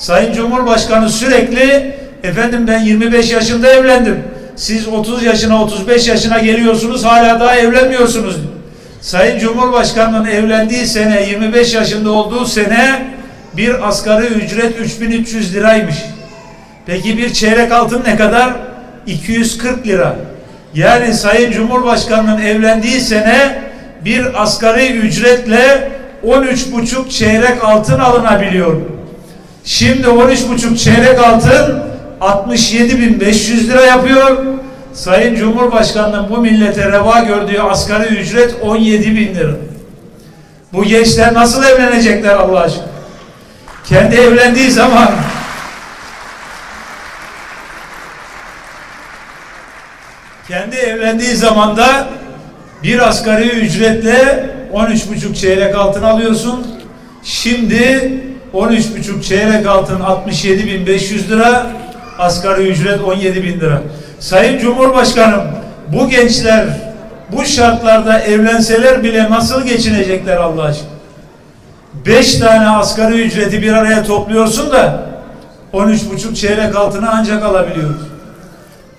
Sayın Cumhurbaşkanı sürekli efendim ben 25 yaşında evlendim. Siz 30 yaşına 35 yaşına geliyorsunuz hala daha evlenmiyorsunuz. Sayın Cumhurbaşkanının evlendiği sene 25 yaşında olduğu sene bir asgari ücret 3300 liraymış. Peki bir çeyrek altın ne kadar? 240 lira. Yani Sayın Cumhurbaşkanının evlendiği sene bir asgari ücretle 13,5 çeyrek altın alınabiliyor. Şimdi 13,5 çeyrek altın 67.500 lira yapıyor. Sayın Cumhurbaşkanının bu millete reva gördüğü asgari ücret 17.000 lira. Bu gençler nasıl evlenecekler Allah aşkına? Kendi evlendiği zaman kendi evlendiği zamanda bir asgari ücretle 13,5 çeyrek altın alıyorsun. Şimdi 13,5 çeyrek altın 67.500 lira, asgari ücret 17.000 lira. Sayın Cumhurbaşkanım, bu gençler bu şartlarda evlenseler bile nasıl geçinecekler Allah aşkına? Beş tane asgari ücreti bir araya topluyorsun da 13,5 çeyrek altına ancak alabiliyoruz.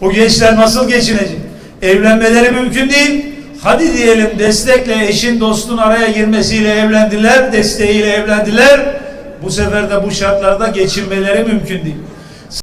Bu gençler nasıl geçinecek? Evlenmeleri mümkün değil. Hadi diyelim destekle eşin dostun araya girmesiyle evlendiler, desteğiyle evlendiler. Bu sefer de bu şartlarda geçinmeleri mümkün değil.